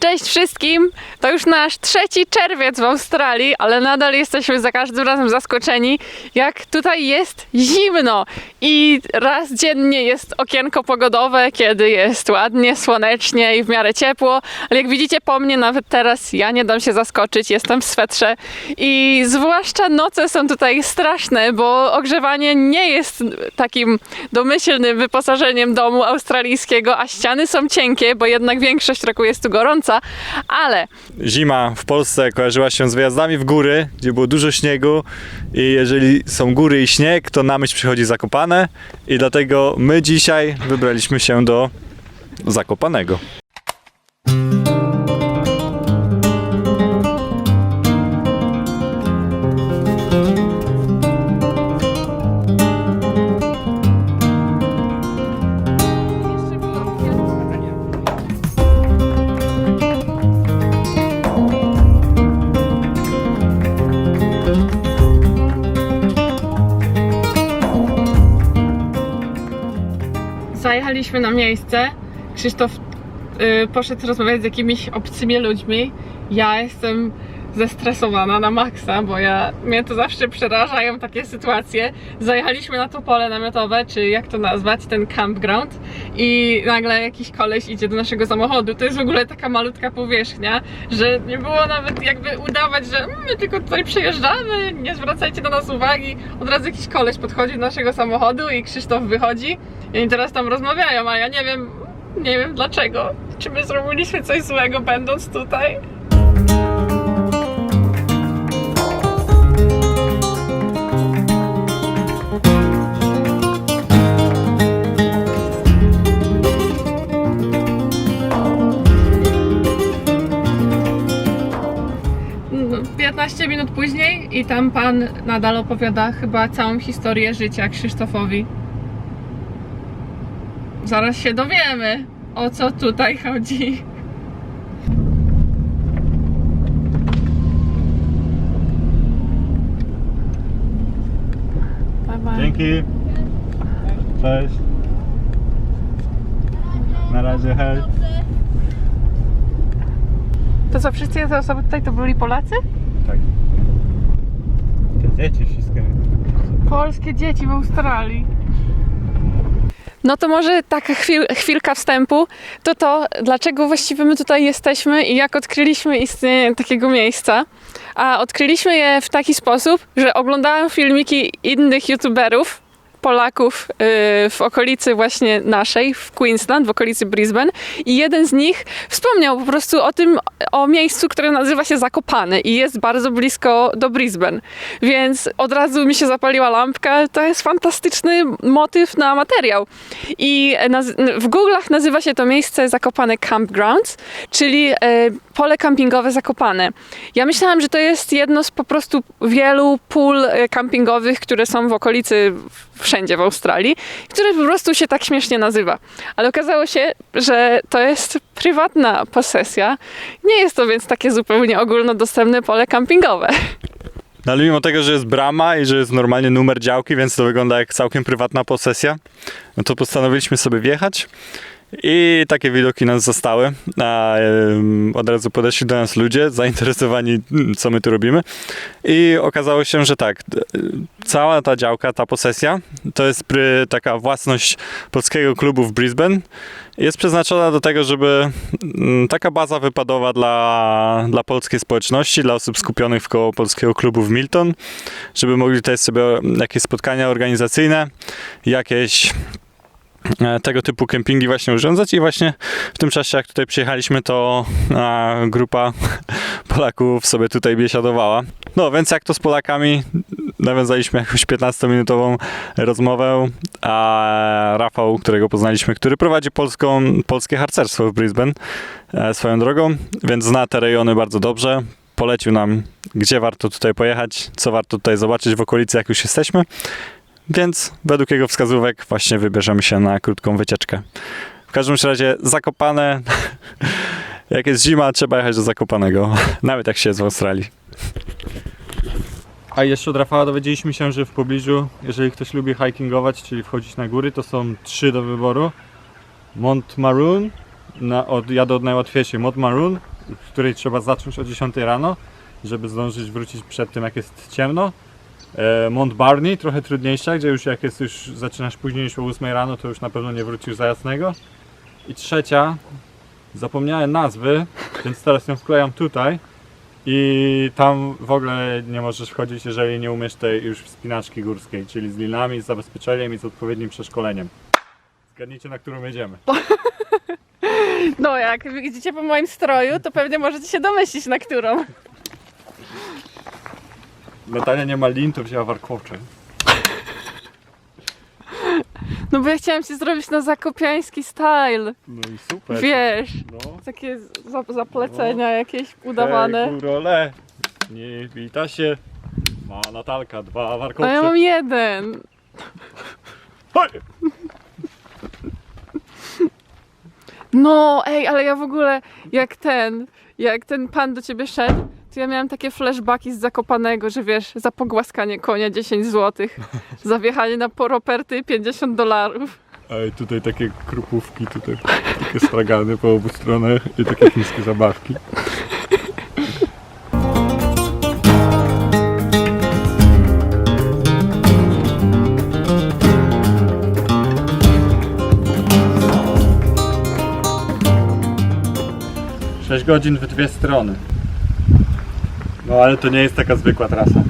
Cześć wszystkim! To już nasz trzeci czerwiec w Australii, ale nadal jesteśmy za każdym razem zaskoczeni, jak tutaj jest zimno. I raz dziennie jest okienko pogodowe, kiedy jest ładnie, słonecznie i w miarę ciepło, ale jak widzicie po mnie, nawet teraz ja nie dam się zaskoczyć, jestem w swetrze. I zwłaszcza noce są tutaj straszne, bo ogrzewanie nie jest takim domyślnym wyposażeniem domu australijskiego, a ściany są cienkie, bo jednak większość roku jest tu ale Zima w Polsce kojarzyła się z wyjazdami w góry, gdzie było dużo śniegu i jeżeli są góry i śnieg, to na myśl przychodzi Zakopane i dlatego my dzisiaj wybraliśmy się do Zakopanego. Zajechaliśmy na miejsce. Krzysztof y, poszedł rozmawiać z jakimiś obcymi ludźmi. Ja jestem zestresowana na maksa, bo ja, mnie to zawsze przerażają takie sytuacje. Zajechaliśmy na to pole namiotowe, czy jak to nazwać, ten campground i nagle jakiś koleś idzie do naszego samochodu. To jest w ogóle taka malutka powierzchnia, że nie było nawet jakby udawać, że "Mm, my tylko tutaj przejeżdżamy, nie zwracajcie na nas uwagi. Od razu jakiś koleś podchodzi do naszego samochodu i Krzysztof wychodzi i oni teraz tam rozmawiają, a ja nie wiem, nie wiem dlaczego. Czy my zrobiliśmy coś złego będąc tutaj? 15 minut później i tam pan nadal opowiada chyba całą historię życia Krzysztofowi. Zaraz się dowiemy, o co tutaj chodzi. Dzięki. Cześć. Na razie, hej. To co, wszystkie te osoby tutaj to byli Polacy? Tak. Te dzieci wszystkie. Polskie dzieci w Australii. No to może taka chwil, chwilka wstępu, to to, dlaczego właściwie my tutaj jesteśmy i jak odkryliśmy istnienie takiego miejsca. A odkryliśmy je w taki sposób, że oglądałem filmiki innych youtuberów, Polaków yy, w okolicy właśnie naszej, w Queensland, w okolicy Brisbane i jeden z nich wspomniał po prostu o tym, o miejscu, które nazywa się Zakopane i jest bardzo blisko do Brisbane. Więc od razu mi się zapaliła lampka. To jest fantastyczny motyw na materiał. I w Google'ach nazywa się to miejsce Zakopane Campgrounds, czyli e, pole kampingowe Zakopane. Ja myślałam, że to jest jedno z po prostu wielu pól e, kampingowych, które są w okolicy wszędzie w Australii, które po prostu się tak śmiesznie nazywa. Ale okazało się, że to jest prywatna posesja. Nie jest to więc takie zupełnie ogólnodostępne pole kampingowe. No ale mimo tego, że jest brama i że jest normalnie numer działki, więc to wygląda jak całkiem prywatna posesja, no to postanowiliśmy sobie wjechać i takie widoki nas zostały. A, em, od razu podeszli do nas ludzie zainteresowani, mm, co my tu robimy. I okazało się, że tak, cała ta działka, ta posesja, to jest taka własność polskiego klubu w Brisbane. Jest przeznaczona do tego, żeby mm, taka baza wypadowa dla, dla polskiej społeczności, dla osób skupionych wkoło polskiego klubu w Milton, żeby mogli tutaj sobie jakieś spotkania organizacyjne, jakieś tego typu kempingi właśnie urządzać i właśnie w tym czasie jak tutaj przyjechaliśmy to grupa Polaków sobie tutaj biesiadowała. No więc jak to z Polakami nawiązaliśmy jakąś 15-minutową rozmowę, a Rafał, którego poznaliśmy, który prowadzi polską, polskie harcerstwo w Brisbane e, swoją drogą, więc zna te rejony bardzo dobrze. Polecił nam, gdzie warto tutaj pojechać, co warto tutaj zobaczyć w okolicy, jak już jesteśmy. Więc według jego wskazówek właśnie wybierzemy się na krótką wycieczkę. W każdym razie Zakopane, jak jest zima, trzeba jechać do Zakopanego, nawet jak się jest w Australii. A jeszcze od Rafała dowiedzieliśmy się, że w pobliżu, jeżeli ktoś lubi hikingować, czyli wchodzić na góry, to są trzy do wyboru. Mont Maroon, na, od, jadę od najłatwiejszej, Mont Maroon, której trzeba zacząć o 10 rano, żeby zdążyć wrócić przed tym, jak jest ciemno. E, Mont Barney, trochę trudniejsza, gdzie już jak jest już zaczynasz później niż o 8 rano, to już na pewno nie wrócisz za jasnego. I trzecia, zapomniałem nazwy, więc teraz ją wklejam tutaj. I tam w ogóle nie możesz wchodzić, jeżeli nie umiesz tej już wspinaczki górskiej, czyli z linami, z zabezpieczeniem i z odpowiednim przeszkoleniem. Zgadnijcie, na którą jedziemy. No, jak widzicie po moim stroju, to pewnie możecie się domyślić, na którą. Natalia nie ma lin, to wzięła warkocze. No bo ja chciałam się zrobić na zakopiański style. No i super. Wiesz, No. takie za- zaplecenia jakieś udawane. Hej, kurole, nie wita się. Ma Natalka dwa No ja warkocze. mam jeden. Hoj! No, ej, ale ja w ogóle, jak ten, jak ten pan do ciebie szedł, to ja miałam takie flashbacki z Zakopanego, że wiesz, za pogłaskanie konia 10 zł, za wjechanie na poroperty 50 dolarów. Ej, tutaj takie krupówki, tutaj takie stragany po obu stronach i takie chińskie zabawki. Sześć godzin w dwie strony. No ale to nie jest taka zwykła trasa.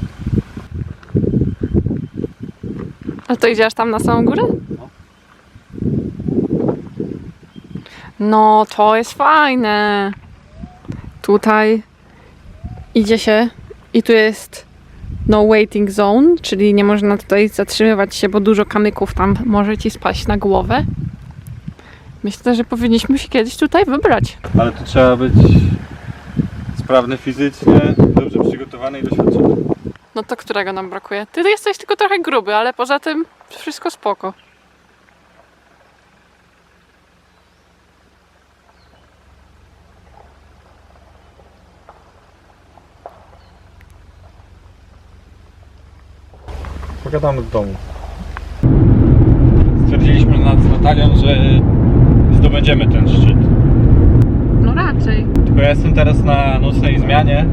A to idziesz tam na samą górę? No. No, to jest fajne. Tutaj idzie się i tu jest no waiting zone, czyli nie można tutaj zatrzymywać się, bo dużo kamyków tam może ci spaść na głowę. Myślę, że powinniśmy się kiedyś tutaj wybrać. Ale tu trzeba być sprawny fizycznie, i doświadczony. No to którego nam brakuje? Ty jesteś tylko trochę gruby, ale poza tym wszystko spoko. Pogadamy w domu. Stwierdziliśmy z Natalią, że zdobędziemy ten szczyt. No raczej. Tylko ja jestem teraz na nocnej zmianie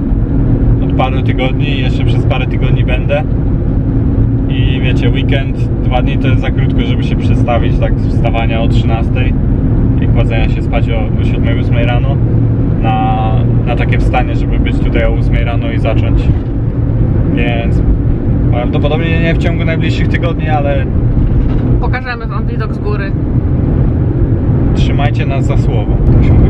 paru tygodni i jeszcze przez parę tygodni będę. I wiecie, weekend, dwa dni to jest za krótko, żeby się przestawić tak z wstawania o 13 i kładzenia się spać o, o 7-8 rano na, na takie wstanie, żeby być tutaj o 8 rano i zacząć. Więc prawdopodobnie nie w ciągu najbliższych tygodni, ale Pokażemy wam widok z góry. trzymajcie nas za słowo. Tak się mówi.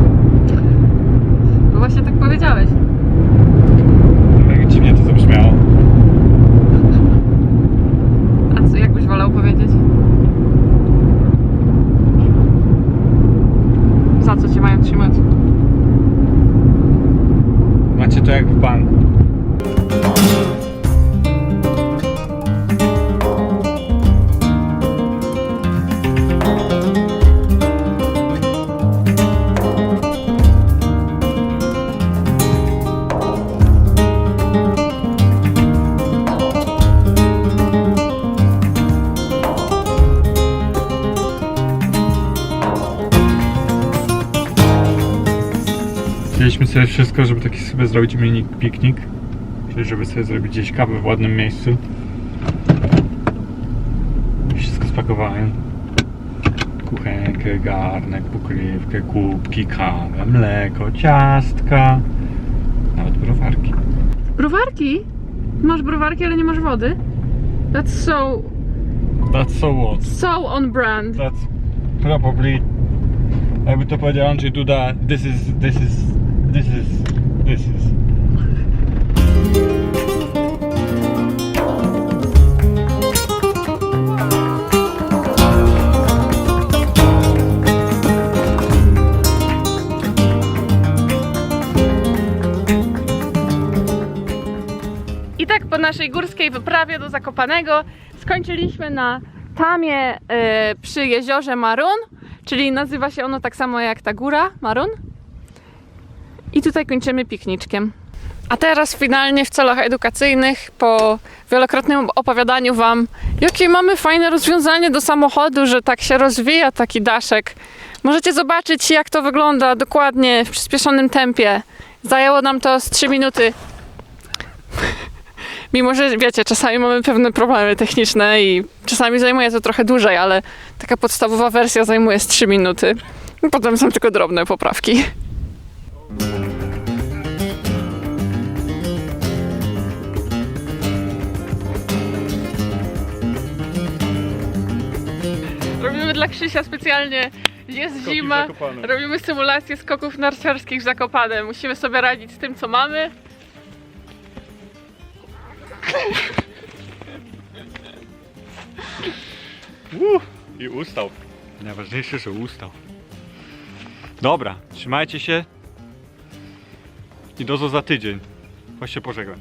Chcieliśmy sobie wszystko, żeby taki sobie zrobić mini piknik. Czyli żeby sobie zrobić gdzieś kawę w ładnym miejscu. Wszystko spakowałem. Kuchenkę, garnek, pokrywkę, kubki, kawę, mleko, ciastka. Nawet browarki. Browarki? Masz browarki, ale nie masz wody? That's so, That's so what? so on brand. That's probably... Jakby to powiedział Andrzej Duda, this is, this is, this is, this is. I tak po naszej górskiej wyprawie do Zakopanego skończyliśmy na tamie y, przy jeziorze Marun, czyli nazywa się ono tak samo jak ta góra Marun. I tutaj kończymy pikniczkiem. A teraz finalnie w celach edukacyjnych, po wielokrotnym opowiadaniu Wam, jakie mamy fajne rozwiązanie do samochodu, że tak się rozwija taki daszek. Możecie zobaczyć, jak to wygląda dokładnie w przyspieszonym tempie. Zajęło nam to z 3 minuty. Mimo, że wiecie, czasami mamy pewne problemy techniczne i czasami zajmuje to trochę dłużej, ale taka podstawowa wersja zajmuje z 3 minuty. Potem są tylko drobne poprawki. Robimy dla Krzysia specjalnie. Jest Skoki w zima. Zakopanem. Robimy symulację skoków narciarskich w Zakopane. Musimy sobie radzić z tym, co mamy. Uh, I ustał. Najważniejsze, że ustał. Dobra, trzymajcie się. I do za tydzień. Chodź się pożegnać.